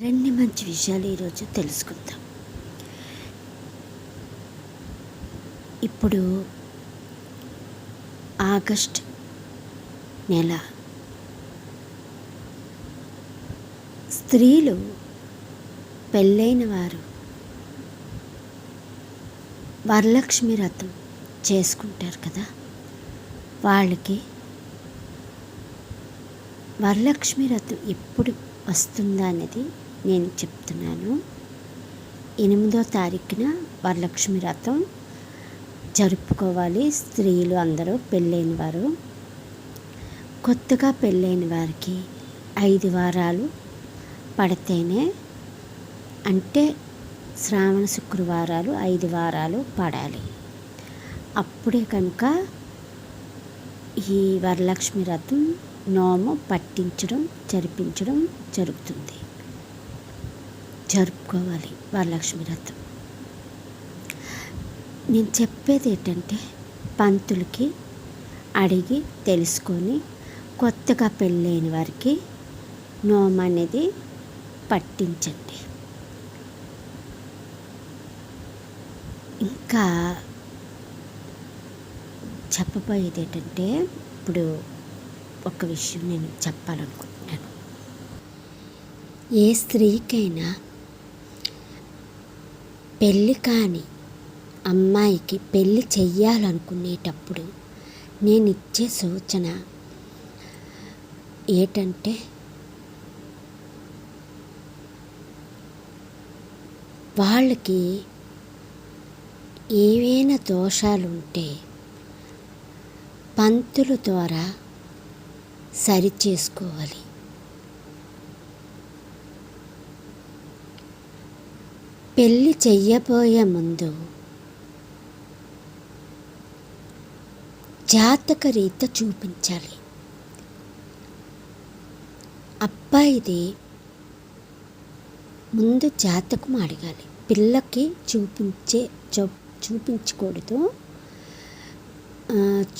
రెండు మంచి విషయాలు ఈరోజు తెలుసుకుందాం. ఇప్పుడు ఆగస్ట్ నెల. స్త్రీలు పెళ్ళైన వారు వరలక్ష్మి వ్రతం చేసుకుంటారు కదా. వాళ్ళకి వరలక్ష్మి వ్రతం ఎప్పుడు వస్తుందా అనేది నేను చెప్తున్నాను. ఎనిమిదో తారీఖున వరలక్ష్మి వ్రతం జరుపుకోవాలి. స్త్రీలు అందరూ పెళ్ళైన వారు. కొత్తగా పెళ్ళైన వారికి ఐదు వారాలు పడితేనే అంటే శ్రావణ శుక్రవారాలు ఐదు వారాలు పడాలి. అప్పుడే కనుక ఈ వరలక్ష్మి రథం నోము పట్టించడం జరిపించడం జరుగుతుంది. జరుపుకోవాలి వరలక్ష్మి వ్రతం. నేను చెప్పేది ఏంటంటే పంతులకి అడిగి తెలుసుకొని కొత్తగా పెళ్ళైన వారికి నోమ అనేది పట్టించండి. ఇంకా చెప్పబోయేది ఏంటంటే ఇప్పుడు ఒక విషయం నేను చెప్పాలనుకుంటున్నాను. ఏ స్త్రీకైనా పెళ్ళి కాని అమ్మాయికి పెళ్ళి చెయ్యాలనుకునేటప్పుడు నేను ఇచ్చే సూచన ఏంటంటే వాళ్ళకి ఏవైనా దోషాలు ఉంటే పంతుల ద్వారా సరి చేసుకోవాలి పెళ్ళి చెయ్యబోయే ముందు జాతక రీత చూపించాలి. అబ్బాయిది ముందు జాతకం అడగాలి. పిల్లకి చూపించే చూపించకూడదు.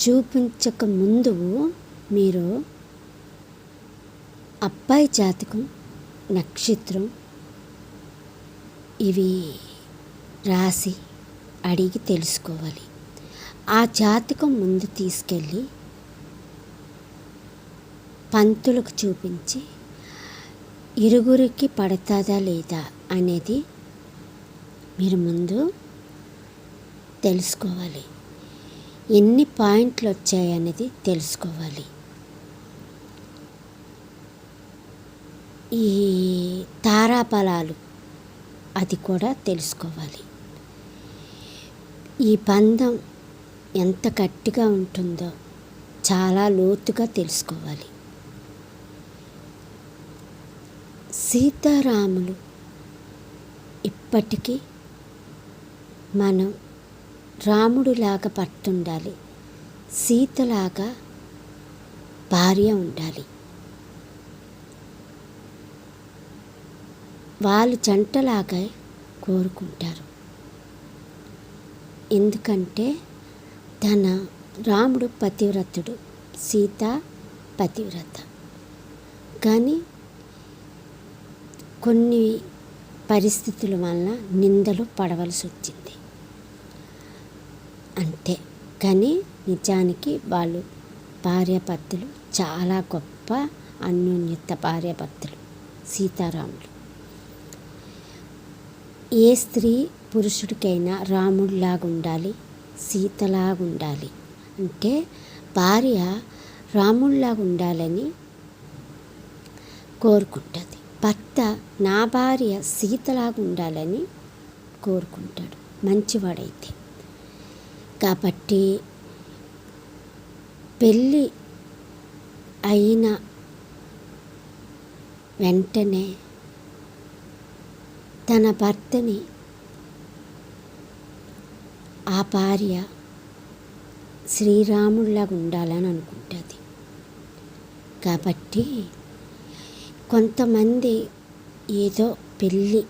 చూపించక ముందు మీరు అబ్బాయి జాతకం నక్షత్రం ఇవి రాసి అడిగి తెలుసుకోవాలి. ఆ జాతకం ముందు తీసుకెళ్ళి పంతులకు చూపించి ఇరుగురికి పడుతుందా లేదా అనేది మీరు ముందు తెలుసుకోవాలి. ఎన్ని పాయింట్లు వచ్చాయనేది తెలుసుకోవాలి. ఈ తారాఫలాలు అది కూడా తెలుసుకోవాలి. ఈ బంధం ఎంత గట్టిగా ఉంటుందో చాలా లోతుగా తెలుసుకోవాలి. సీతారాములు ఇప్పటికీ మనం రాముడిలాగా పట్టుండాలి సీతలాగా భార్య ఉండాలి. వాళ్ళు జంటలాగా కోరుకుంటారు. ఎందుకంటే తన రాముడు పతివ్రతుడు సీత పతివ్రత. కానీ కొన్ని పరిస్థితుల వలన నిందలు పడవలసి వచ్చింది. అంతే. కానీ నిజానికి వాళ్ళు భార్యాభర్తలు చాలా గొప్ప అన్యోన్యత భార్యాభర్తలు సీతారాములు. ఏ స్త్రీ పురుషుడికైనా రాముడిలాగా ఉండాలి సీతలాగా ఉండాలి అంటే భార్య రాముడిలాగా ఉండాలని కోరుకుంటుంది. భర్త నా భార్య సీతలాగా ఉండాలని కోరుకుంటాడు. మంచివాడైతే. కాబట్టి పెళ్ళి అయిన వెంటనే తన భర్తని ఆ భార్య శ్రీరాముడిలాగా ఉండాలని అనుకుంటుంది. కాబట్టి కొంతమంది ఏదో పెళ్ళి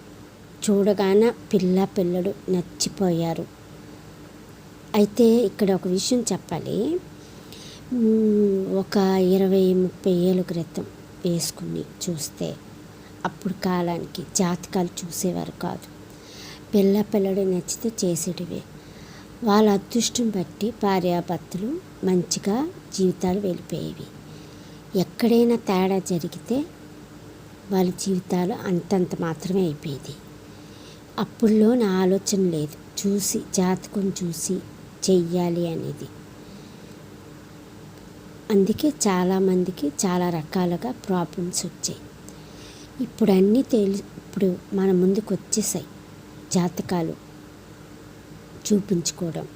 చూడగానే పిల్ల పిల్లడు నచ్చిపోయారు. అయితే ఇక్కడ ఒక విషయం చెప్పాలి. ఒక ఇరవై ముప్పై ఏళ్ళ క్రితం వేసుకుని చూస్తే అప్పుడు కాలానికి జాతకాలు చూసేవారు కాదు. పిల్ల పిల్లడు నచ్చితే చేసేటివే. వాళ్ళ అదృష్టం బట్టి భార్యాభర్తలు మంచిగా జీవితాలు వెళ్ళిపోయేవి. ఎక్కడైనా తేడా జరిగితే వాళ్ళ జీవితాలు అంతంత మాత్రమే అయిపోయేది. అప్పుల్లో నా ఆలోచన లేదు. చూసి జాతకం చూసి చెయ్యాలి అనేది. అందుకే చాలామందికి చాలా రకాలుగా ప్రాబ్లమ్స్ వచ్చాయి. ఇప్పుడు అన్నీ తెలి ఇప్పుడు మన ముందుకు వచ్చేసాయి జాతకాలు చూపించుకోవడం.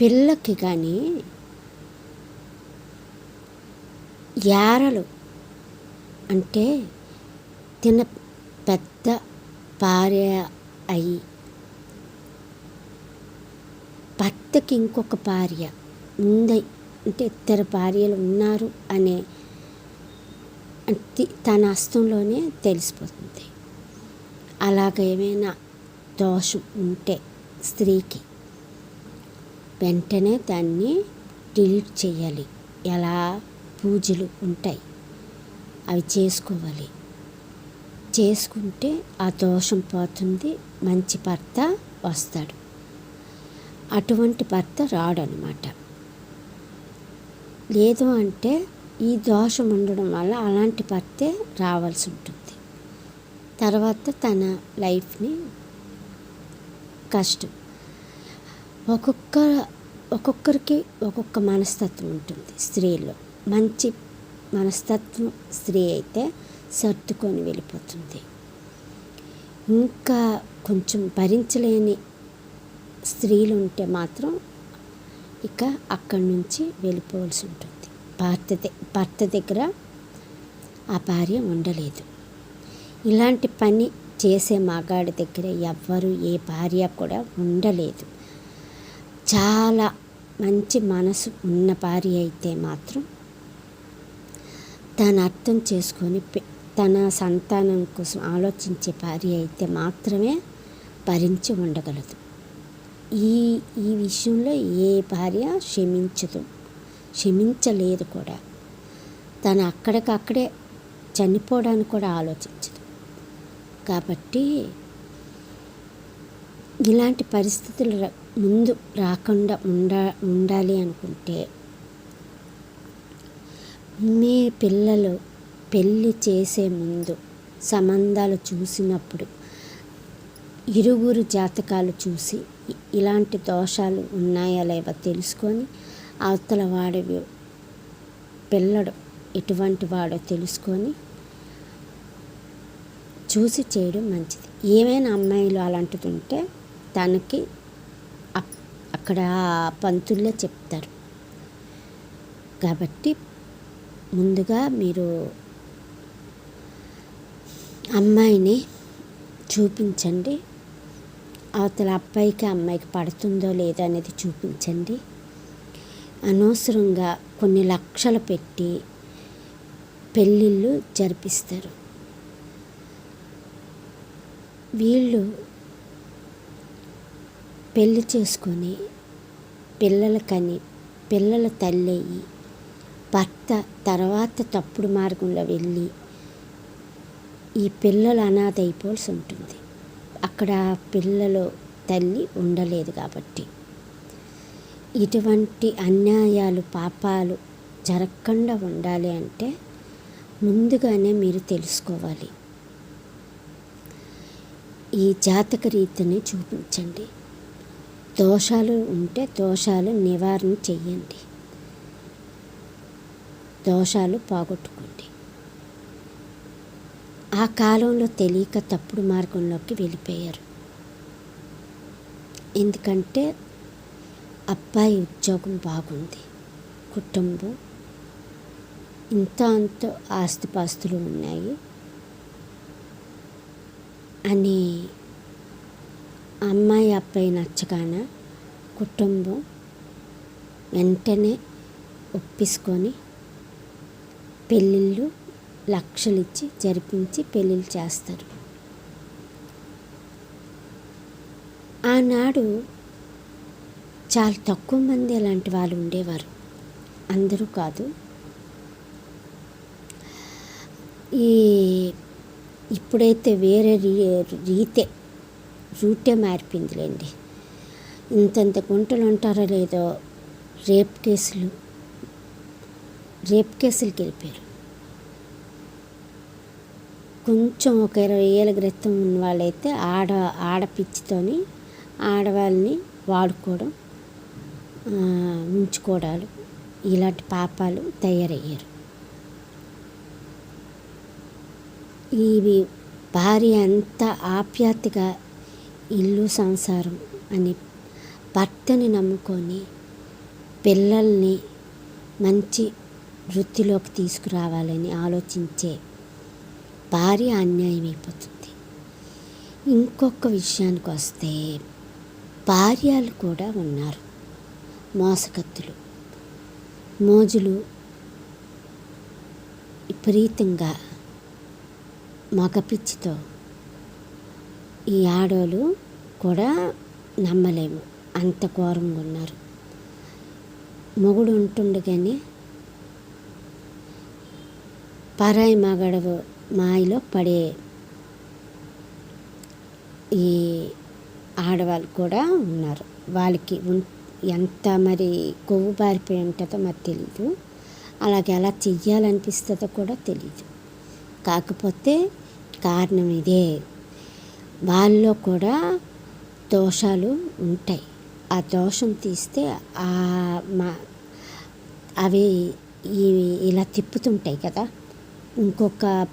పిల్లకి కానీ యారలు అంటే తిన పెద్ద పారే అయి భర్తకి ఇంకొక భార్య ఉంది అంటే ఇద్దరు భార్యలు ఉన్నారు అనే తన హస్తంలోనే తెలిసిపోతుంది. అలాగ ఏమైనా దోషం ఉంటే స్త్రీకి వెంటనే దాన్ని డిలీట్ చేయాలి. ఎలా? పూజలు ఉంటాయి. అవి చేసుకోవాలి. చేసుకుంటే ఆ దోషం పోతుంది. మంచి భర్త వస్తాడు. అటువంటి భర్త రాడనమాట. లేదు అంటే ఈ దోషం ఉండడం వల్ల అలాంటి భర్తే రావాల్సి ఉంటుంది. తర్వాత తన లైఫ్ని కష్టం. ఒక్కొక్క ఒక్కొక్కరికి ఒక్కొక్క మనస్తత్వం ఉంటుంది స్త్రీలో మంచి మనస్తత్వం స్త్రీ అయితే సర్దుకొని వెళ్ళిపోతుంది. ఇంకా కొంచెం భరించలేని స్త్రీలు ఉంటే మాత్రం ఇక అక్కడి నుంచి వెళ్ళిపోవాల్సి ఉంటుంది. భర్త భర్త దగ్గర ఆ భార్య ఉండలేదు. ఇలాంటి పని చేసే మగాడి దగ్గర ఎవ్వరు ఏ భార్య కూడా ఉండలేదు. చాలా మంచి మనసు ఉన్న భార్య అయితే మాత్రం తను అర్థం చేసుకొని తన సంతానం కోసం ఆలోచించే భార్య అయితే మాత్రమే భరించి ఉండగలదు. ఈ ఈ విషయంలో ఏ భార్య క్షమించదు. క్షమించలేదు కూడా. తను అక్కడికక్కడే చనిపోవడానికి కూడా ఆలోచించదు. కాబట్టి ఇలాంటి పరిస్థితులు ముందు రాకుండా ఉండ ఉండాలి అనుకుంటే మీ పిల్లలు పెళ్ళి చేసే ముందు సంబంధాలు చూసినప్పుడు ఇరుగురు జాతకాలు చూసి ఇలాంటి దోషాలు ఉన్నాయా లేవో తెలుసుకొని అవతల వాడి పిల్లడు ఎటువంటి వాడో తెలుసుకొని చూసి చేయడం మంచిది. ఏమైనా అమ్మాయిలు అలాంటిది ఉంటే తనకి అక్కడ పంతుల్లో చెప్తారు. కాబట్టి ముందుగా మీరు అమ్మాయిని చూపించండి. అవతల అబ్బాయికి అమ్మాయికి పడుతుందో లేదో అనేది చూపించండి. అనవసరంగా కొన్ని లక్షలు పెట్టి పెళ్ళిళ్ళు జరిపిస్తారు. వీళ్ళు పెళ్ళి చేసుకొని పిల్లలకని పిల్లల తల్లయ్యి భర్త తర్వాత తప్పుడు మార్గంలో వెళ్ళి ఈ పిల్లలు అనాథ అయిపోవాల్సి ఉంటుంది. అక్కడ పిల్లలు తల్లి ఉండలేదు కాబట్టి. ఇటువంటి అన్యాయాలు పాపాలు జరగకుండా ఉండాలి అంటే ముందుగానే మీరు తెలుసుకోవాలి. ఈ జాతక రీతిని చూపించండి. దోషాలు ఉంటే దోషాలు నివారణ చెయ్యండి దోషాలు పోగొట్టుకోండి. ఆ కాలంలో తెలియక తప్పుడు మార్గంలోకి వెళ్ళిపోయారు. ఎందుకంటే అబ్బాయి ఉద్యోగం బాగుంది. కుటుంబం ఇంత అంత ఆస్తిపాస్తులు ఉన్నాయి అని అమ్మాయి అబ్బాయి నచ్చగాన కుటుంబం వెంటనే ఒప్పించుకొని పెళ్ళిళ్ళు లక్షలు ఇచ్చి జరిపించి పెళ్ళిళ్ళు చేస్తారు. ఆనాడు చాలా తక్కువ మంది అలాంటి వాళ్ళు ఉండేవారు. అందరూ కాదు. ఈ ఇప్పుడైతే వేరే రీ రీతే రూటే మారిపోయిందిలేండి. ఇంతంత గుంటలు ఉంటారో లేదో రేప్ కేసులు రేప్ కేసులకి వెళ్ళిపోయారు. కొంచెం ఒక ఇరవై ఏళ్ళ క్రితం ఉన్న వాళ్ళైతే ఆడ ఆడపిచ్చితోని ఆడవాళ్ళని వాడుకోవడం ఉంచుకోవడాలు ఇలాంటి పాపాలు తయారయ్యారు. ఇవి భార్య అంత ఆప్యాతగా ఇల్లు సంసారం అని భర్తని నమ్ముకొని పిల్లల్ని మంచి వృత్తిలోకి తీసుకురావాలని ఆలోచించే భార్య అన్యాయం అయిపోతుంది. ఇంకొక విషయానికి వస్తే భార్యలు కూడా ఉన్నారు. మోసకత్తులు. మోజులు విపరీతంగా మగపిచ్చితో ఈ ఆడోళ్ళు కూడా నమ్మలేము. అంత ఘోరంగా ఉన్నారు. మొగుడు ఉంటుండగానే పరాయి మగడవు మాయలో పడే ఈ ఆడవాళ్ళు కూడా ఉన్నారు. వాళ్ళకి ఉన్- ఎంత మరి కొవ్వు బారిపోయి ఉంటుందో మరి తెలీదు. అలాగే ఎలా చెయ్యాలనిపిస్తుందో కూడా తెలీదు. కాకపోతే కారణం ఇదే. వాళ్ళలో కూడా దోషాలు ఉంటాయి. ఆ దోషం తీస్తే ఆ మా అవి ఇవి ఇలా తిప్పుతుంటాయి కదా. ఇంకొక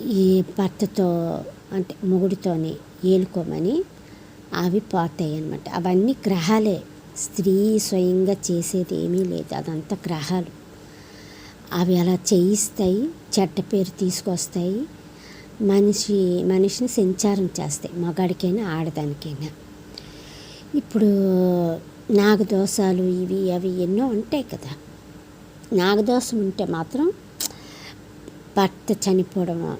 ఈ భర్తతో అంటే మొగుడితోనే ఏలుకోమని అవి పోతాయి అన్నమాట. అవన్నీ గ్రహాలే. స్త్రీ స్వయంగా చేసేది ఏమీ లేదు. అదంతా గ్రహాలు. అవి అలా చేయిస్తాయి చెడ్డ పేరు తీసుకొస్తాయి. మనిషి మనిషిని సంచారం చేస్తాయి. మగాడికైనా ఆడదానికైనా. ఇప్పుడు నాగదోషాలు ఇవి అవి ఎన్నో ఉంటాయి కదా. నాగదోషం ఉంటే మాత్రం భర్త చనిపోవడం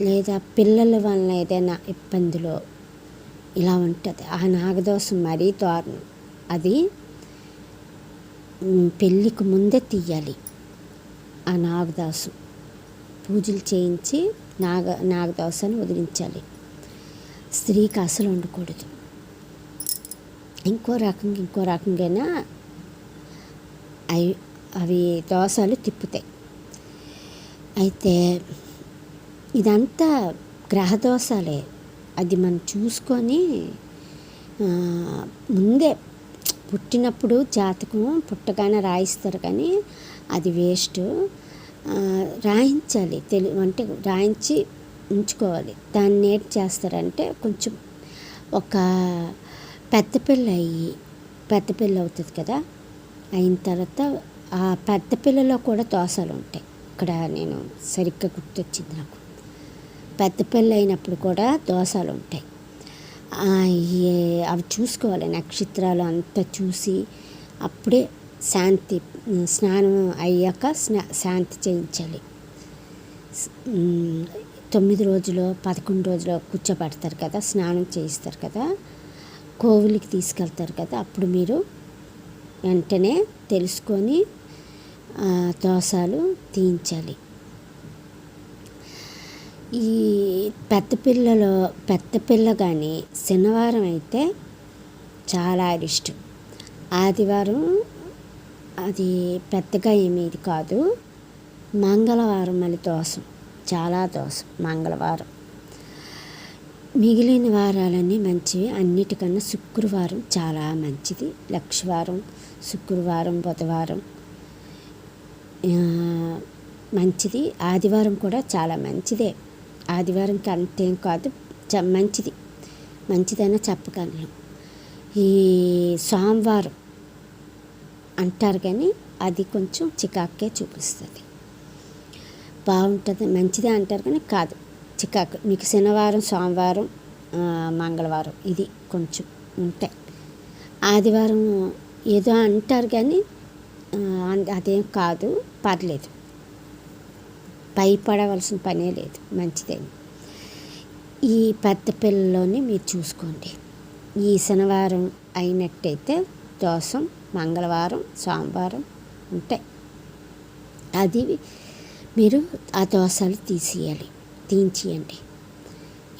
లేదా పిల్లల వలన ఏదైనా ఇబ్బందులు ఇలా ఉంటుంది. ఆ నాగదోషం మరీ దారుణం. అది పెళ్ళికి ముందే తీయాలి ఆ నాగదోషం. పూజలు చేయించి నాగ నాగదోషాన్ని వదిలించాలి. స్త్రీకి అసలు ఉండకూడదు. ఇంకో రకంగా ఇంకో రకంగా అవి అవి దోషాలు తిప్పుతాయి. అయితే ఇదంతా గ్రహదోషాలే. అది మనం చూసుకొని ముందే పుట్టినప్పుడు జాతకం పుట్టగానే రాయిస్తారు కానీ అది వేస్ట్. రాయించాలి తెలి అంటే రాయించి ఉంచుకోవాలి. దాన్ని ఏంటి చేస్తారంటే కొంచెం ఒక పెద్ద పిల్ల అయ్యి పెద్ద పిల్ల అవుతుంది కదా? అయిన తర్వాత ఆ పెద్ద పిల్లలో కూడా దోసాలు ఉంటాయి. ఇక్కడ నేను సరిగ్గా గుర్తొచ్చింది నాకు. పెద్ద పెళ్ళి అయినప్పుడు కూడా దోషాలు ఉంటాయి అవి చూసుకోవాలి నక్షత్రాలు అంతా చూసి అప్పుడే శాంతి స్నానం అయ్యాక స్నా శాంతి చేయించాలి. తొమ్మిది రోజులు పదకొండు రోజులు కూర్చోబెడతారు కదా స్నానం చేయిస్తారు కదా కోవిలికి తీసుకెళ్తారు కదా అప్పుడు మీరు వెంటనే తెలుసుకొని దోషాలు తీయించాలి. ఈ పెద్ద పిల్లలో పెద్ద పిల్ల కానీ శనివారం అయితే చాలా ఇష్టం. ఆదివారం అది పెద్దగా ఏమీ ఇది కాదు. మంగళవారం మళ్ళీ దోషం చాలా దోషం మంగళవారం. మిగిలిన వారాలన్నీ మంచివి. అన్నిటికన్నా శుక్రవారం చాలా మంచిది. లక్షవారం శుక్రవారం బుధవారం మంచిది. ఆదివారం కూడా చాలా మంచిదే. ఆదివారంకి అంతేం కాదు. చ- మంచిది. మంచిదైనా చెప్పగలను. ఈ సోమవారం అంటారు కానీ అది కొంచెం చికాకే చూపిస్తుంది. బాగుంటుంది. మంచిదే అంటారు కానీ కాదు. చికాకు. మీకు శనివారం సోమవారం మంగళవారం ఇది కొంచెం ఉంటాయి. ఆదివారం ఏదో అంటారు కానీ అన్- అదేం కాదు. పర్లేదు. భయపడవలసిన పనే లేదు. మంచిదే. ఈ పెద్ద పిల్లలోనే మీరు చూసుకోండి. ఈ శనివారం అయినట్టయితే దోషం మంగళవారం సోమవారం ఉంటాయి. అది మీరు ఆ దోషాలు తీసేయాలి. తీయించేయండి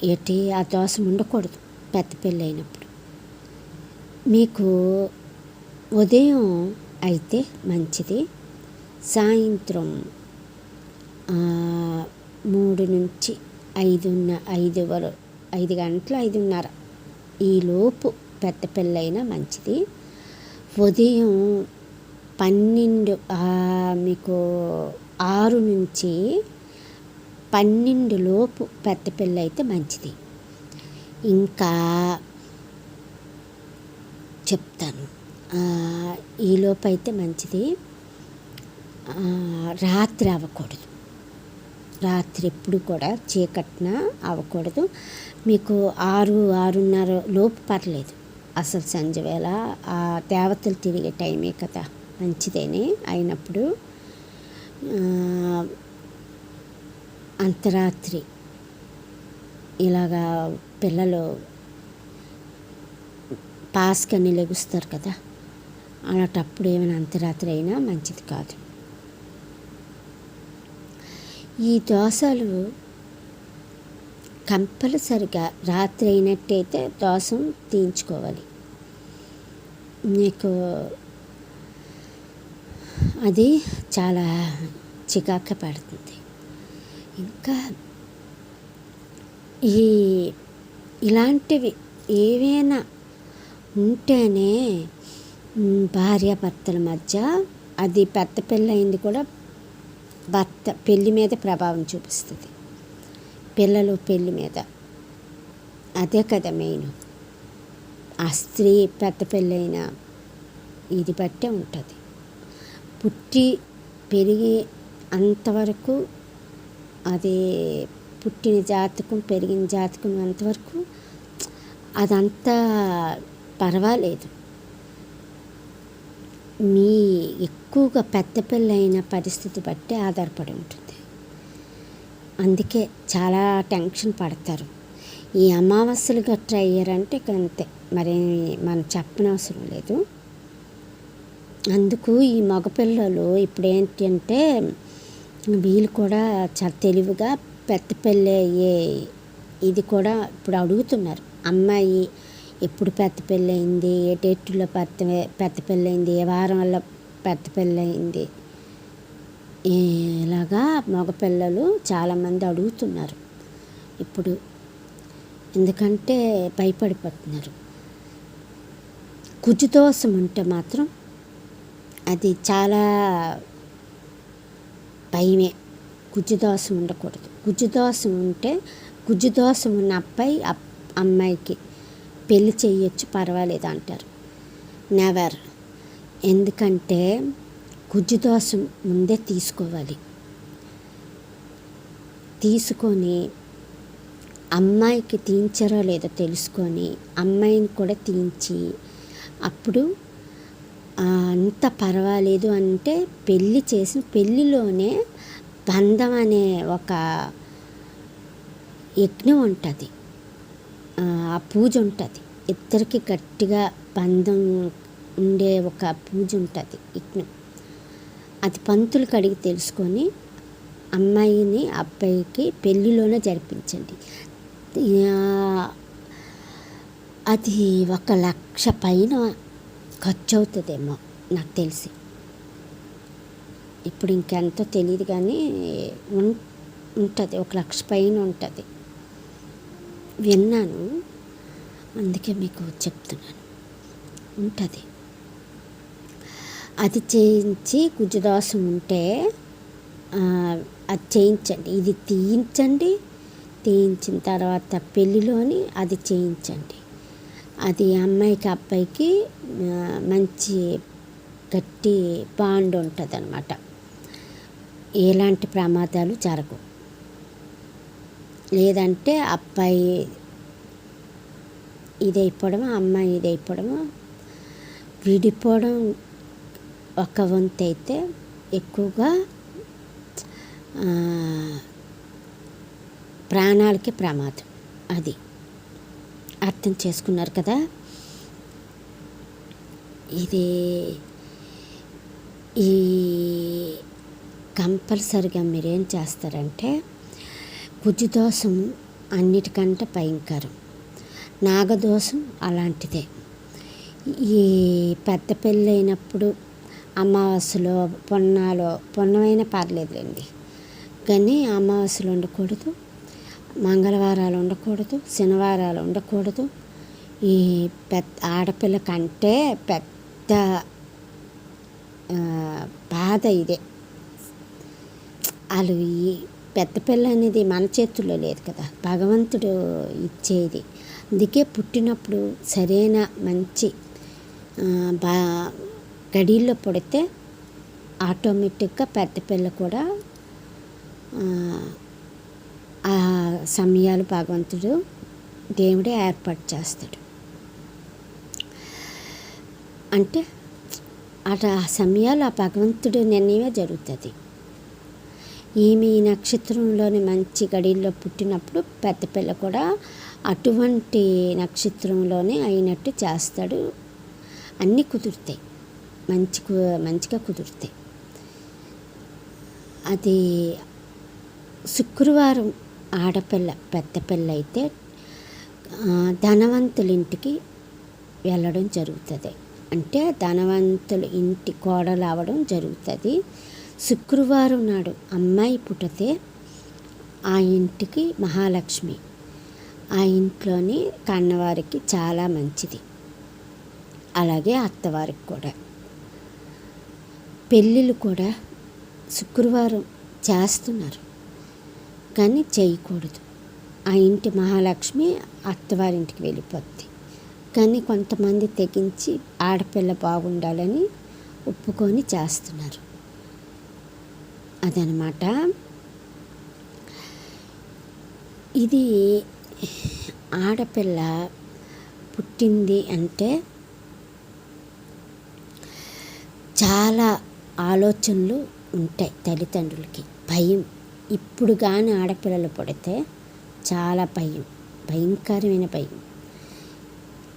ఏంటి ఆ దోషం ఉండకూడదు పెద్ద పెళ్ళి అయినప్పుడు మీకు ఉదయం అయితే మంచిది. సాయంత్రం మూడు నుంచి ఐదున్న ఐదు వర ఐదు గంటల ఐదున్నర. ఈలోపు పెద్ద పెళ్ళైనా మంచిది. ఉదయం పన్నెండు మీకు ఆరు నుంచి పన్నెండు లోపు పెద్ద పెళ్ళి అయితే మంచిది. ఇంకా చెప్తాను. ఈలోపు అయితే మంచిది. రాత్రి అవ్వకూడదు. రాత్రి ఎప్పుడు కూడా చీకట్న అవ్వకూడదు. మీకు ఆరు ఆరున్నర లోపు పర్లేదు. అసలు సంజవేళ ఆ దేవతలు తిరిగే టైమే కదా. మంచిదేనే అయినప్పుడు అంతరాత్రి ఇలాగా పిల్లలు పాస్కని లెగుస్తారు కదా. అలాంటప్పుడు ఏమైనా అంతరాత్రి అయినా మంచిది కాదు. ఈ దోశలు కంపల్సరిగా రాత్రి అయినట్టయితే దోశం తీయించుకోవాలి. మీకు అది చాలా చికాక పడుతుంది. ఇంకా ఈ ఇలాంటివి ఏవైనా ఉంటేనే భార్యాభర్తల మధ్య అది పెద్ద పెళ్ళయింది కూడా భర్త పెళ్ళి మీద ప్రభావం చూపిస్తుంది. పిల్లలు పెళ్ళి మీద. అదే కదా మెయిన్ ఆ స్త్రీ పెద్ద పెళ్ళైన ఇది బట్టే ఉంటుంది. పుట్టి పెరిగి అంతవరకు అది పుట్టిన జాతకం పెరిగిన జాతకం అంతవరకు అదంతా పర్వాలేదు. మీ ఎక్కువగా పెద్ద పిల్లైన పరిస్థితి బట్టి ఆధారపడి ఉంటుంది. అందుకే చాలా టెన్షన్ పడతారు. ఈ అమావాస్యలు గట్రా అయ్యారంటే ఇక అంతే. మరి మనం చెప్పనవసరం లేదు. అందుకు ఈ మగపిల్లలు ఇప్పుడు ఏంటంటే వీళ్ళు కూడా చాలా తెలివిగా పెద్ద పెళ్ళి అయ్యే ఇది కూడా ఇప్పుడు అడుగుతున్నారు. అమ్మాయి ఎప్పుడు పెద్ద పెళ్ళయింది ఏ డేట్లో పెద్ద పెద్ద పెళ్ళయింది ఏ వారం వల్ల పెద్ద పెళ్ళయింది. ఇలాగా మగపిల్లలు చాలామంది అడుగుతున్నారు. ఇప్పుడు ఎందుకంటే భయపడిపోతున్నారు. కుజుదోషం ఉంటే మాత్రం అది చాలా భయమే. కుజుదోషం ఉండకూడదు. కుజుదోషం ఉంటే కుజుదోషం ఉన్న అబ్బాయి అప్- అమ్మాయికి పెళ్ళి చేయొచ్చు పర్వాలేదు అంటారు. నెవర్ ఎందుకంటే గుజ్జుదోషం ముందే తీసుకోవాలి. తీసుకొని అమ్మాయికి తీయించారో లేదో తెలుసుకొని అమ్మాయిని కూడా తీయించి అప్పుడు అంత పర్వాలేదు అంటే పెళ్ళి చేసిన పెళ్ళిలోనే బంధం అనే ఒక యజ్ఞం ఉంటుంది. ఆ పూజ ఉంటుంది. ఇద్దరికి గట్టిగా బంధం ఉండే ఒక పూజ ఉంటుంది యజ్ఞం. అది పంతులు కడిగి తెలుసుకొని అమ్మాయిని అబ్బాయికి పెళ్ళిలోనే జరిపించండి. అది ఒక లక్ష పైన ఖర్చు అవుతుందేమో నాకు తెలిసి. ఇప్పుడు ఇంకెంతో తెలియదు కానీ ఉంటుంది. ఒక లక్ష పైన ఉంటుంది. విన్నాను. అందుకే మీకు చెప్తున్నాను. ఉంటుంది. అది చేయించి గుజ్జుదోషం ఉంటే అది చేయించండి. ఇది తీయించండి. తీయించిన తర్వాత పెళ్ళిలోని అది చేయించండి. అది అమ్మాయికి అబ్బాయికి మంచి గట్టి బాండ్ ఉంటుంది అనమాట ఎలాంటి ప్రమాదాలు జరగవు. లేదంటే అబ్బాయి ఇదైపోవడము అమ్మాయి ఇదైపోవడము? విడిపోవడం ఒక వంతు అయితే ఎక్కువగా ప్రాణాలకి ప్రమాదం అది. అర్థం చేసుకున్నారు కదా? ఇది ఈ కంపల్సరిగా మీరేం చేస్తారంటే దోషం అన్నిటికంటే భయంకరం. నాగదోషం అలాంటిదే. ఈ పెద్ద పెళ్ళి అయినప్పుడు అమావాస్యలో పొన్నాలో పొన్నమైనా పర్లేదులేండి. కానీ అమావాస్యలు ఉండకూడదు మంగళవారాలు ఉండకూడదు శనివారాలు ఉండకూడదు. ఈ పెద్ద ఆడపిల్ల కంటే పెద్ద బాధ ఇదే. వాళ్ళు ఈ పెద్ద పిల్ల అనేది మన చేతుల్లో లేదు కదా. భగవంతుడు ఇచ్చేది. అందుకే పుట్టినప్పుడు సరైన మంచి బా గడిలో పుడితే ఆటోమేటిక్గా పెద్ద పిల్ల కూడా ఆ సమయాలు భగవంతుడు దేవుడే ఏర్పాటు చేస్తాడు. అంటే అటు ఆ సమయాలు ఆ భగవంతుడు నిర్ణయమే జరుగుతుంది. ఈమె నక్షత్రంలోని మంచి గడిలో పుట్టినప్పుడు పెద్ద పిల్ల కూడా అటువంటి నక్షత్రంలోనే అయినట్టు చేస్తాడు. అన్నీ కుదురుతాయి. మంచి మంచిగా కుదురుతాయి. అది శుక్రవారం ఆడపిల్ల పెద్ద పిల్ల అయితే ధనవంతుల ఇంటికి వెళ్ళడం జరుగుతుంది. అంటే ధనవంతులు ఇంటి కోడలు అవడం జరుగుతుంది. శుక్రవారం నాడు అమ్మాయి పుట్టితే ఆ ఇంటికి మహాలక్ష్మి. ఆ ఇంట్లోని కన్నవారికి చాలా మంచిది. అలాగే అత్తవారికి కూడా. పెళ్ళిళ్ళు కూడా శుక్రవారం చేస్తున్నారు. కానీ చేయకూడదు. ఆ ఇంటి మహాలక్ష్మి అత్తవారింటికి వెళ్ళిపోద్ది. కానీ కొంతమంది తెగించి ఆడపిల్ల బాగుండాలని ఒప్పుకొని చేస్తున్నారు. అదనమాట. ఇది ఆడపిల్ల పుట్టింది అంటే చాలా ఆలోచనలు ఉంటాయి తల్లిదండ్రులకి. భయం. ఇప్పుడు కానీ ఆడపిల్లలు పుడితే చాలా భయం. భయంకరమైన భయం.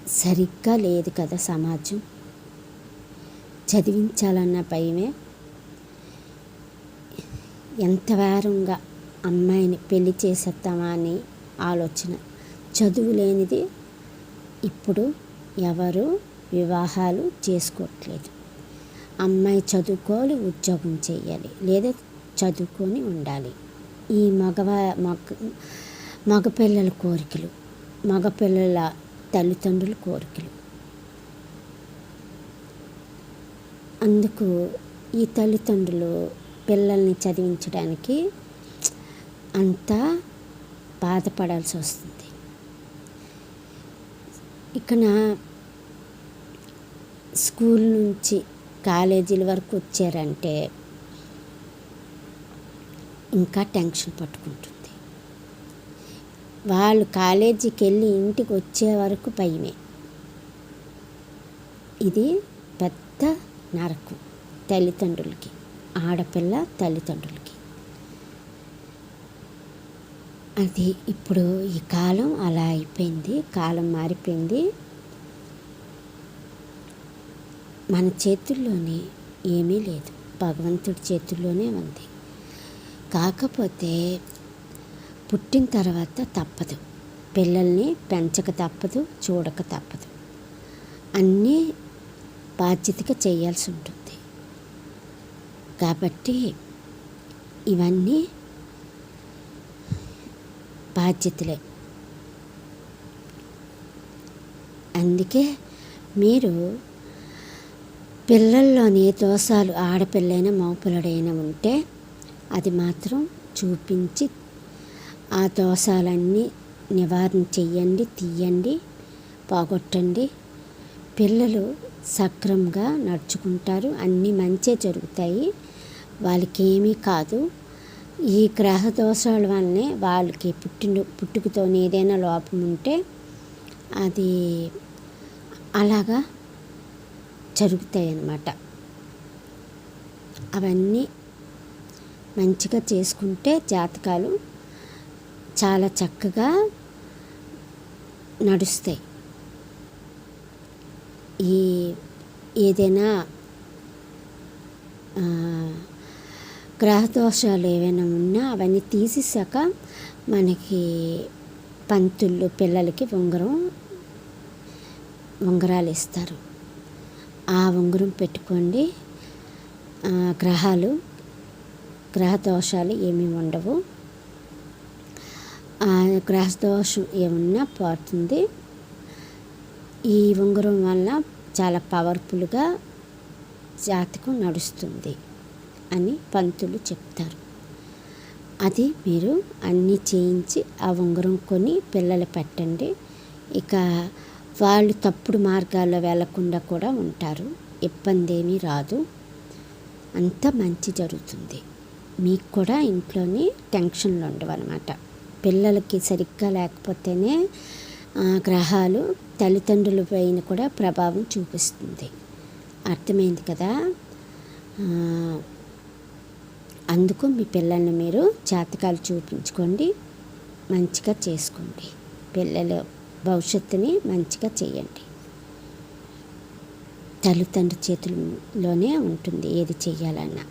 సరిగ్గా లేదు కదా సమాజం. చదివించాలన్న భయమే ఎంత వేరంగా అమ్మాయిని పెళ్ళి చేసేద్దామా అని ఆలోచన. చదువు లేనిది ఇప్పుడు ఎవరు వివాహాలు చేసుకోవట్లేదు అమ్మాయి చదువుకోవాలి ఉద్యోగం చేయాలి లేదా చదువుకొని ఉండాలి. ఈ మగవా మగ మగపిల్లల కోరికలు మగపిల్లల తల్లిదండ్రుల కోరికలు. అందుకు ఈ తల్లిదండ్రులు పిల్లల్ని చదివించడానికి అంతా బాధపడాల్సి వస్తుంది. ఇక్కడ స్కూల్ నుంచి కాలేజీల వరకు వచ్చారంటే ఇంకా టెన్షన్ పట్టుకుంటుంది. వాళ్ళు కాలేజీకి వెళ్ళి ఇంటికి వచ్చే వరకు భయమే. ఇది పెద్ద నరకం తల్లిదండ్రులకి. ఆడపిల్ల తల్లిదండ్రులకి. అది ఇప్పుడు ఈ కాలం అలా అయిపోయింది కాలం మారిపోయింది. మన చేతుల్లోనే ఏమీ లేదు. భగవంతుడి చేతుల్లోనే ఉంది. కాకపోతే పుట్టిన తర్వాత తప్పదు. పిల్లల్ని పెంచక తప్పదు చూడక తప్పదు. అన్నీ బాధ్యతగా చేయాల్సి ఉంటుంది. కాబట్టి ఇవన్నీ బాధ్యతలే. అందుకే మీరు పిల్లల్లోని దోషాలు ఆడపిల్లైనా మగపిల్లడైనా ఉంటే అది మాత్రం చూపించి ఆ దోషాలన్నీ నివారణ చెయ్యండి తీయండి పోగొట్టండి. పిల్లలు సక్రమంగా నడుచుకుంటారు. అన్నీ మంచే జరుగుతాయి. వాళ్ళకి ఏమీ కాదు. ఈ గ్రహ దోషాల వల్లనే వాళ్ళకి పుట్టిన పుట్టుకతో ఏదైనా లోపం ఉంటే అది అలాగా జరుగుతాయి అన్నమాట అవన్నీ మంచిగా చేసుకుంటే జాతకాలు చాలా చక్కగా నడుస్తాయి. ఈ ఏదైనా గ్రహదోషాలు ఏవైనా ఉన్నా అవన్నీ తీసేసాక మనకి పంతుళ్ళు పిల్లలకి ఉంగరం ఉంగరాలు ఇస్తారు. ఆ ఉంగరం పెట్టుకోండి. గ్రహాలు గ్రహ దోషాలు ఏమీ ఉండవు. గ్రహ దోషం ఏమన్నా పోతుంది ఈ ఉంగరం వల్ల చాలా పవర్ఫుల్గా జాతకం నడుస్తుంది. అని పంతులు చెప్తారు. అది మీరు అన్నీ చేయించి ఆ ఉంగరం కొని పిల్లలు పెట్టండి. ఇక వాళ్ళు తప్పుడు మార్గాల్లో వెళ్ళకుండా కూడా ఉంటారు. ఇబ్బంది ఏమీ రాదు. అంత మంచి జరుగుతుంది. మీకు కూడా ఇంట్లోని టెన్షన్లు ఉండవు అనమాట పిల్లలకి సరిగ్గా లేకపోతేనే గ్రహాలు తల్లిదండ్రుల పైన కూడా ప్రభావం చూపిస్తుంది. అర్థమైంది కదా? అందుకు మీ పిల్లల్ని మీరు జాతకాలు చూపించుకోండి మంచిగా చేసుకోండి. పిల్లల భవిష్యత్తుని మంచిగా చేయండి. తల్లిదండ్రి చేతుల్లోనే ఉంటుంది ఏది చెయ్యాలన్నా.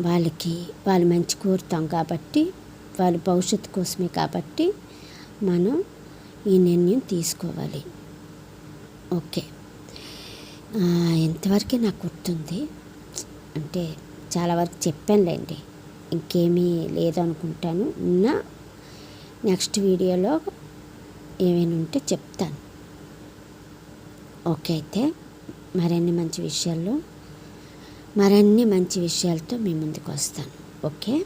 వాళ్ళకి వాళ్ళు మంచి కోరుతాం కాబట్టి వాళ్ళ భవిష్యత్తు కోసమే కాబట్టి మనం ఈ నిర్ణయం తీసుకోవాలి. ఓకే. ఎంతవరకే నాకు గుర్తుంది. అంటే చాలా వరకు చెప్పానులేండి. ఇంకేమీ లేదనుకుంటాను. ఉన్న నెక్స్ట్ వీడియోలో ఏమైనా ఉంటే చెప్తాను. ఓకే అయితే మరిన్ని మంచి విషయాల్లో మరిన్ని మంచి విషయాలతో మీ ముందుకు వస్తాను. ఓకే?